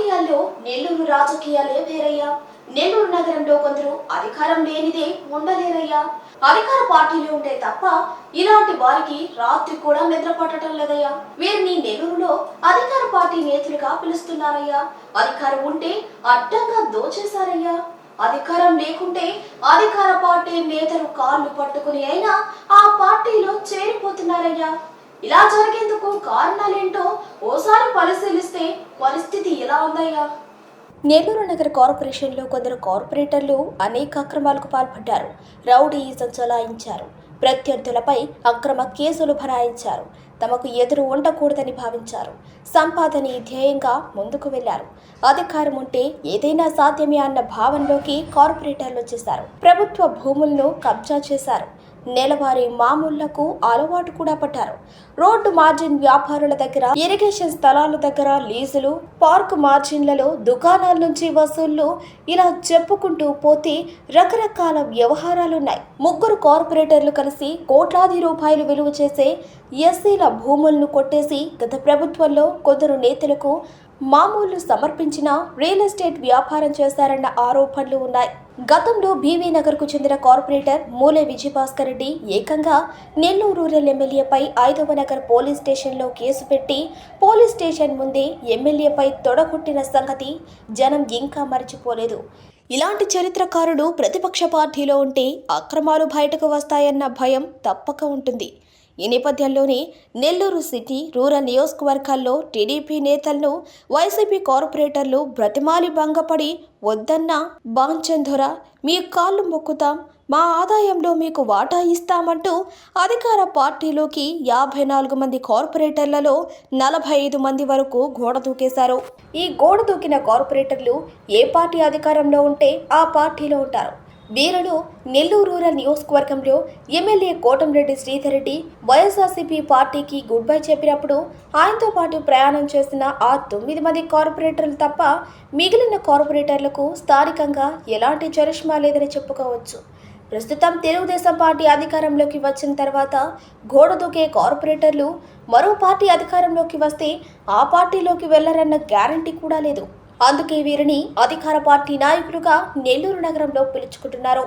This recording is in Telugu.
రాజకీయాల్లో నెల్లూరు రాజకీయాలే వేరయ్యా. నెల్లూరు నగరంలో కొందరు అధికారం లేనిదే ఉండలేరయ్యా. అధికార పార్టీలు ఉంటే తప్ప ఇలాంటి వారికి రాత్రి కూడా నిద్ర పట్టడం లేదయ్యా. వీరిని నెల్లూరులో అధికార పార్టీ నేతలుగా పిలుస్తున్నారయ్యా. అధికారం ఉంటే అడ్డంగా దోచేశారయ్యా. అధికారం లేకుంటే అధికార పార్టీ నేతలు కాళ్ళు పట్టుకుని అయినా ఆ పార్టీలో చేరిపోతున్నారయ్యా. ఇలా జరిగేందుకు కారణాలేంటో ఓసారి పరిశీలిస్తే పరిస్థితి ఎలా ఉందయ్యా? నెల్లూరు నగర కార్పొరేషన్లో కొందరు కార్పొరేటర్లు అనేక అక్రమాలకు పాల్పడ్డారు. రౌడీయిజం చలాయించారు. ప్రత్యర్థులపై అక్రమ కేసులు భరాయించారు. తమకు ఎదురు ఉండకూడదని భావించారు. సంపాదన ధ్యేయంగా ముందుకు వెళ్ళారు. అధికారం ఉంటే ఏదైనా సాధ్యమే అన్న భావనలోకి కార్పొరేటర్లు వచ్చేశారు. ప్రభుత్వ భూములను కబ్జా చేశారు. నెలవారీ మామూళ్ళకు అలవాటు కూడా పడ్డారు. రోడ్డు మార్జిన్ వ్యాపారుల దగ్గర ఇరిగేషన్ స్థలాల దగ్గర లీజులు పార్క్ మార్జిన్లలో దుకాణాల నుంచి వసూళ్ళు ఇలా చెప్పుకుంటూ పోతే రకరకాల వ్యవహారాలున్నాయి. ముగ్గురు కార్పొరేటర్లు కలిసి కోట్లాది రూపాయలు విలువ చేసే ఎస్సీల భూములను కొట్టేసి గత ప్రభుత్వంలో కొందరు నేతలకు మామూలు సమర్పించిన రియల్ ఎస్టేట్ వ్యాపారం చేశారన్న ఆరోపణలు ఉన్నాయి. గతంలో బీవీ నగర్కు చెందిన కార్పొరేటర్ మూలే విజయభాస్కర్ రెడ్డి ఏకంగా నెల్లూరు రూరల్ ఎమ్మెల్యేపై ఐదవ నగర్ పోలీస్ స్టేషన్లో కేసు పెట్టి పోలీస్ స్టేషన్ ముందే ఎమ్మెల్యేపై తొడగొట్టిన సంగతి జనం ఇంకా మర్చిపోలేదు. ఇలాంటి చరిత్రకారుడు ప్రతిపక్ష పార్టీలో ఉంటే అక్రమాలు బయటకు వస్తాయన్న భయం తప్పక ఉంటుంది. ఈ నేపథ్యంలోనే నెల్లూరు సిటీ రూరల్ నియోజకవర్గాల్లో టీడీపీ నేతలను వైసీపీ కార్పొరేటర్లు బ్రతిమాలి భంగపడి వద్దన్న బాంచంధొర మీ కాళ్ళు మొక్కుతాం మా ఆదాయంలో మీకు వాటా ఇస్తామంటూ అధికార పార్టీలోకి యాభై నాలుగు మంది కార్పొరేటర్లలో నలభై ఐదు మంది వరకు గోడ దూకేశారు. ఈ గోడ దూకిన కార్పొరేటర్లు ఏ పార్టీ అధికారంలో ఉంటే ఆ పార్టీలో ఉంటారు. వీరుడు నెల్లూరు రూరల్ నియోజకవర్గంలో ఎమ్మెల్యే కోటంరెడ్డి శ్రీధర్ రెడ్డి వైఎస్ఆర్సీపీ పార్టీకి గుడ్ బై చెప్పినప్పుడు ఆయనతో పాటు ప్రయాణం చేసిన ఆ తొమ్మిది మంది కార్పొరేటర్లు తప్ప మిగిలిన కార్పొరేటర్లకు స్థానికంగా ఎలాంటి చరిష్మా లేదని చెప్పుకోవచ్చు. ప్రస్తుతం తెలుగుదేశం పార్టీ అధికారంలోకి వచ్చిన తర్వాత గోడ దూకే కార్పొరేటర్లు మరో పార్టీ అధికారంలోకి వస్తే ఆ పార్టీలోకి వెళ్ళరన్న గ్యారంటీ కూడా లేదు. అందుకే వీరిని అధికార పార్టీ నాయకులుగా నెల్లూరు నగరంలో పిలుచుకుంటున్నారు.